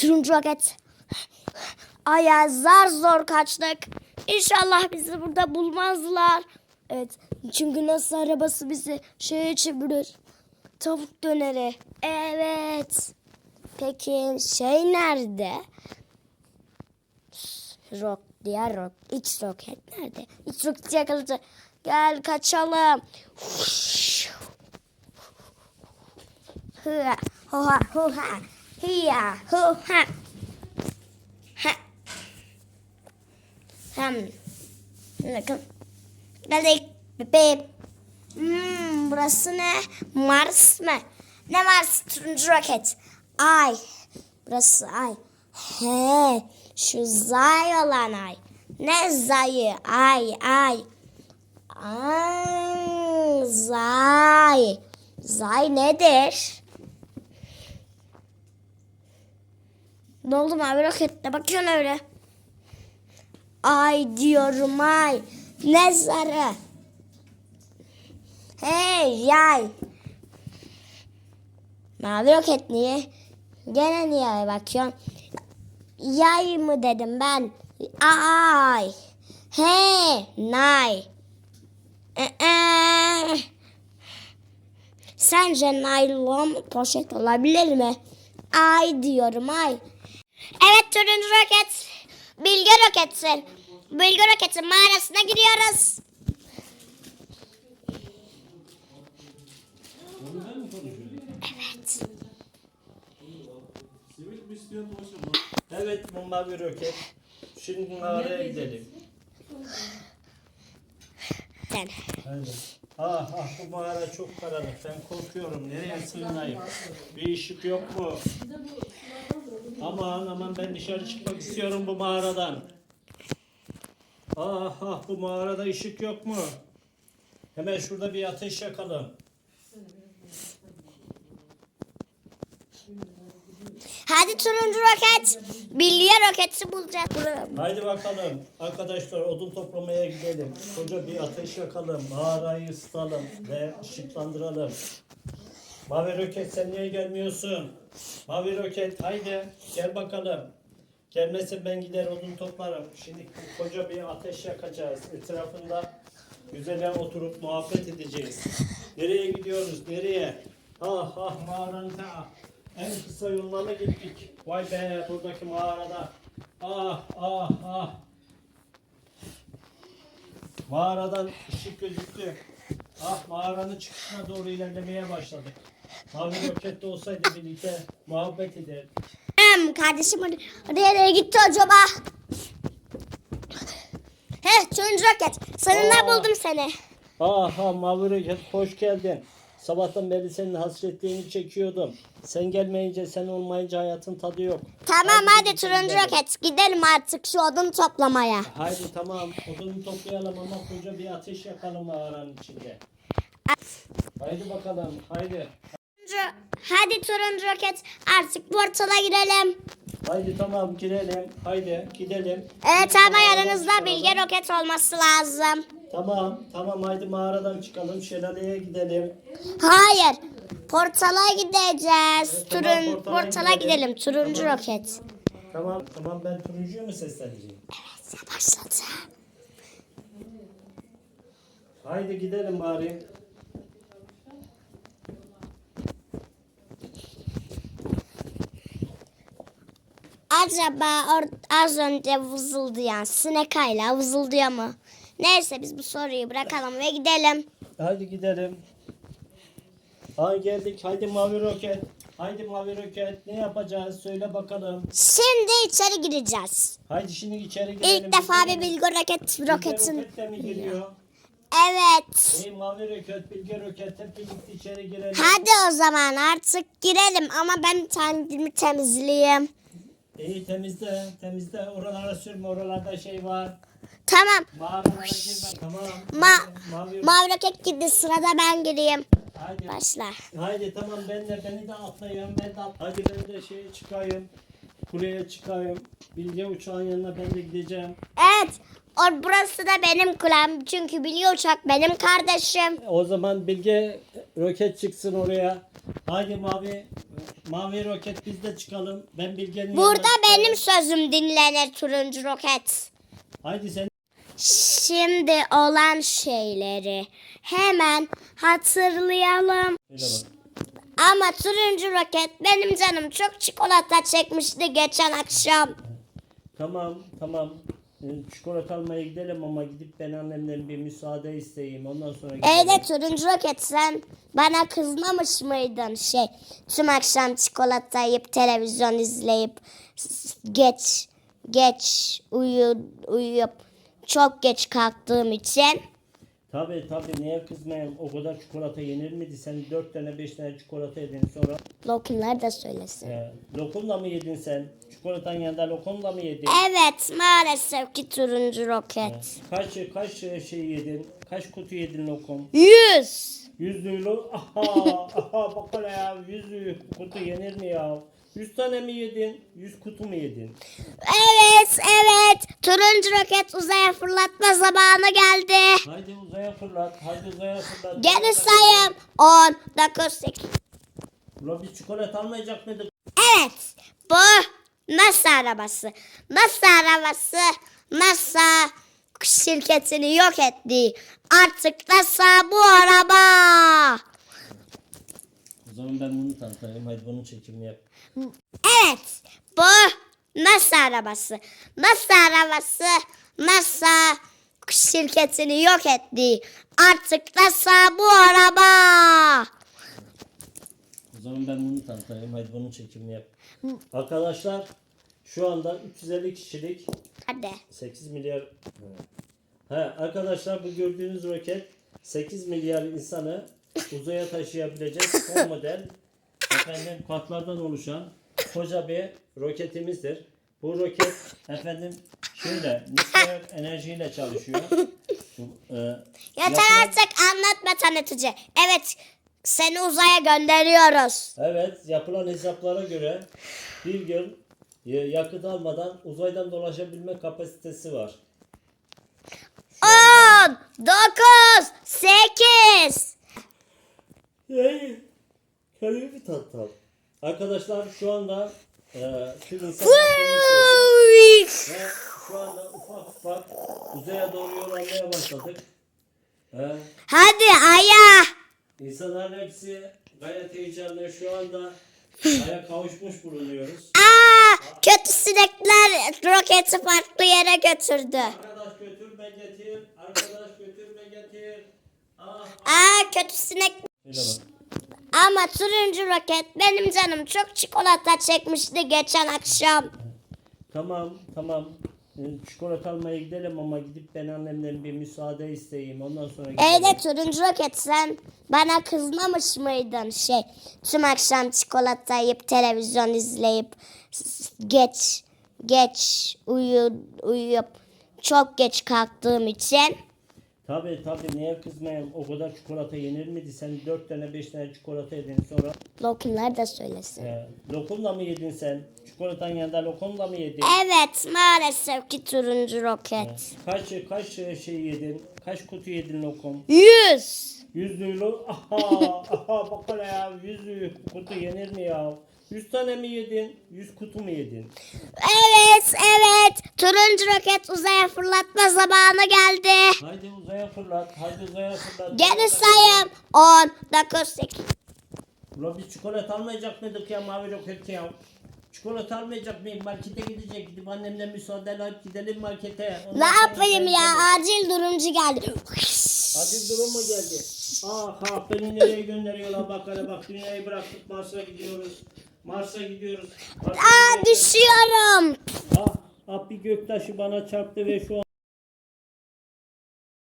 Turuncu roket. Aya zar zor kaçtık. İnşallah bizi burada bulmazlar. Evet. Çünkü nasıl arabası bizi şeye çevirir. Tavuk döneri. Evet. Peki şey nerede? Rock, diğer rock. X roket nerede? X roket yakaladı. Gel kaçalım. Hıa, hoha, hoha, hiya, hoha. Ha. Hem. Bakın. Geldik. Bebeğim. Hmm, burası ne? Mars mı? Ne Mars? Turuncu roket. Ay. Burası ay. He. Şu zay olan ay. Ne zayı? Ay ay. Ay, zay. Zay nedir? Ne oldu mavi roket? Ne bakıyorsun öyle? Ay diyorum ay. Ne zarı? Hey yay. Mavi roket niye? Gene niye bakıyorsun? Yay mı dedim ben? Ay. He, nay. Ee, Sence naylon poşet olabilir mi? Ay diyorum ay. Evet turuncu roket. Bilge roketsin. Bilge roketin mağarasına giriyoruz. Evet. Evet bu mavi roket. Şimdi mağaraya gidelim. Sen. Hadi. Ah ah bu mağara çok karanlık. Ben korkuyorum. Nereye sığınayım? Bir ışık yok mu? Aman aman ben dışarı çıkmak istiyorum bu mağaradan. Ah ah bu mağarada ışık yok mu? Hemen şurada bir ateş yakalım. Hadi turuncu roket. Bilge roketi bulacağız. Haydi bakalım arkadaşlar odun toplamaya gidelim. Koca bir ateş yakalım. Mağarayı ısıtalım ve ışıklandıralım. Mavi roket sen niye gelmiyorsun? Mavi roket haydi gel bakalım. Gelmesin ben gider odun toplarım. Şimdi koca bir ateş yakacağız. Etrafında güzel oturup muhabbet edeceğiz. Nereye gidiyoruz? Nereye? Ah ah mağaranın ta en kısa yoluna gittik. Vay be buradaki mağarada. Ah ah ah. Mağaradan ışık gözüktü. Ah mağaranın çıkışına doğru ilerlemeye başladık. Mavi rokette olsaydı birlikte muhabbet ederdik. Hem kardeşim hadi nereye gitti acaba? He turuncu roket. Seninle Aa. buldum seni. Aha mavi roket hoş geldin. Sabahtan beri senin hasretliğini çekiyordum. Sen gelmeyince sen olmayınca hayatın tadı yok. Tamam hadi gidelim, turuncu roket. Gidelim artık şu odun toplamaya. Haydi tamam odunu toplayalım ama koca bir ateş yakalım mağaranın içinde. Haydi bakalım haydi. Turuncu, hadi turuncu roket artık portala girelim. Haydi tamam girelim. Haydi gidelim. Evet ama yanınızda bilge roket olması lazım. Tamam tamam haydi mağaradan çıkalım. Şelaleye gidelim. Hayır. Portala gideceğiz. Evet, tamam, Turun, portala portala gidelim. gidelim. Turuncu Tamam. roket. Tamam tamam ben turuncuyu mu sesleneceğim? Evet başladı. Haydi gidelim bari. Acaba or- az önce vızıldayan sinek hala vızıldıyor mu? Neyse biz bu soruyu bırakalım ve gidelim. Haydi gidelim. Haydi geldik. Haydi mavi roket. Haydi mavi roket. Ne yapacağız? Söyle bakalım. Şimdi içeri gireceğiz. Haydi şimdi içeri girelim. İlk defa bir bilgi roket Bilge roketin. roket de mi geliyor? Evet. Ey mavi roket, bilge roket hep birlikte içeri girelim. Hadi o zaman artık girelim ama ben kendimi temizleyeyim. İyi temizle, temizle. Oralara sürme, oralarda şey var. Tamam. Mağaralara girme, tamam. Ma mavi, mavi roket gitti sırada ben gireyim. haydi. Başla. Haydi tamam ben de beni de atlayın, ben de at- Hadi ben de şeye çıkayım. Kuleye çıkayım. Bilge uçağın yanına ben de gideceğim. Evet. O, burası da benim kulağım. Çünkü biliyor uçak benim kardeşim. O zaman Bilge roket çıksın oraya. Haydi mavi mavi roket biz de çıkalım. Ben Bilge'nin Burada yanına benim sözüm dinlenir turuncu roket. Haydi sen Şimdi olan şeyleri hemen hatırlayalım. Ama turuncu roket benim canım çok çikolata çekmişti geçen akşam. Tamam tamam. Ee, Çikolata almaya gidelim ama gidip ben annemden bir müsaade isteyeyim. Ondan sonra gidelim. Evet turuncu roket sen bana kızmamış mıydın şey tüm akşam çikolata yiyip televizyon izleyip geç geç uyu, uyuyup çok geç kalktığım için Tabii tabii niye kızmayayım? O kadar çikolata yenir miydi? Sen dört tane beş tane çikolata yedin sonra lokumlar da söylesin. e, lokumla mı yedin sen? Çikolatanın yanında lokumla mı yedin? Evet maalesef ki turuncu roket. Kaç kaç şey yedin? Kaç kutu yedin lokum? Yüz. Yüzlüğü aha aha bak hele ya yüzlüğü kutu yenir mi ya? Yüz tane mi yedin? Yüz kutu mu yedin? Evet evet turuncu roket uzaya fırlatma zamanı geldi. Haydi uzaya fırlat. Haydi uzaya fırlat. Geri sayım 10, 9, 8. Ulan biz çikolata almayacak mıydık? Evet bu NASA arabası. NASA arabası NASA şirketini yok etti. Artık NASA bu araba. Zaman ben bunu tanıtayım. Haydi bunun çekimini yap. Evet bu NASA arabası. NASA arabası NASA şirketini yok etti. Artık NASA bu araba. O zaman ben bunu tanıtayım. Haydi bunun çekimini yap. Arkadaşlar şu anda 350 kişilik Hadi. 8 milyar He, arkadaşlar bu gördüğünüz roket 8 milyar insanı uzaya taşıyabilecek son model efendim katlardan oluşan koca bir roketimizdir. Bu roket efendim şöyle nükleer enerjiyle çalışıyor. Bu, e, Yeter yapılan- artık anlatma tanıtıcı. Evet seni uzaya gönderiyoruz. Evet, yapılan hesaplara göre bir gün e, yakıt almadan uzaydan dolaşabilme kapasitesi var. 10, 9, 8. Hey, kendimi bir tatlı. Arkadaşlar şu anda e, tüm insanlar ve şu anda ufak ufak uzaya doğru yol almaya başladık. E, Hadi aya. insanların hepsi gayet heyecanlı. Şu anda aya kavuşmuş bulunuyoruz. Aa, kötü sinekler roketi farklı yere götürdü. Arkadaş götürme getir. Arkadaş götürme getir. Ah, Aa, kötü sinek. Ama turuncu roket benim canım çok çikolata çekmişti geçen akşam. Tamam tamam. Ee, Çikolata almaya gidelim ama gidip ben annemden bir müsaade isteyeyim. Ondan sonra gidelim. Evet turuncu roket sen bana kızmamış mıydın şey tüm akşam çikolata yiyip televizyon izleyip geç geç uyu, uyuyup çok geç kalktığım için Tabii tabii niye kızmayayım? O kadar çikolata yenir miydi? Sen dört tane beş tane çikolata yedin sonra. lokumlar da söylesin. E, lokumla mı yedin sen? Çikolatanın yanında lokumla mı yedin? Evet maalesef ki turuncu roket. Kaç kaç şey yedin? Kaç kutu yedin lokum? Yüz. Yüzlüğü aha aha bak hele ya yüzlüğü kutu yenir mi ya? Yüz tane mi yedin? Yüz kutu mu yedin? Evet evet turuncu roket uzaya fırlatma zamanı geldi. Haydi uzaya fırlat. Haydi uzaya fırlat. Geri sayım 10, 9, 8. Ulan biz çikolata almayacak mıydık ya mavi roket ya? Çikolata almayacak mıyım? Markete gidecek. Gidip annemden müsaade alıp gidelim markete. Ondan Ne sonra yapayım ya gidelim. acil durumcu geldi. Acil durum mu geldi? Ah ah beni nereye gönderiyorlar bak hele bak dünyayı bıraktık Mars'a gidiyoruz. Mars'a gidiyoruz. Aa düşüyorum. Ah, ah bir göktaşı bana çarptı ve şu an